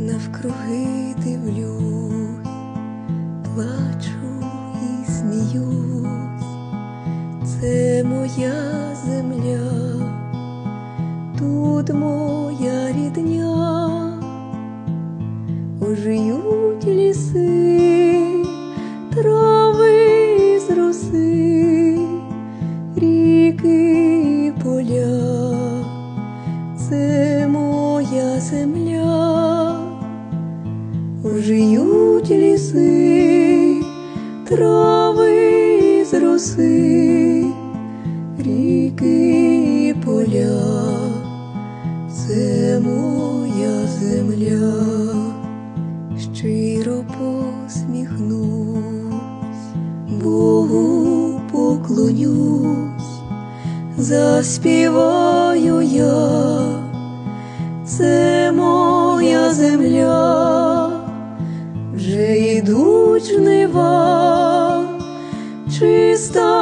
навкруги дивлюсь, плачу і сміюсь, це моя земля, тут моя рідня, ожиють ліси, трави з роси, ріки поля. Це моя земля, ожиють ліси, трави з роси, ріки і поля, це моя земля, щиро посміхнусь, Богу поклонюсь заспіваю я, це моя земля, йдуть жнива, вода,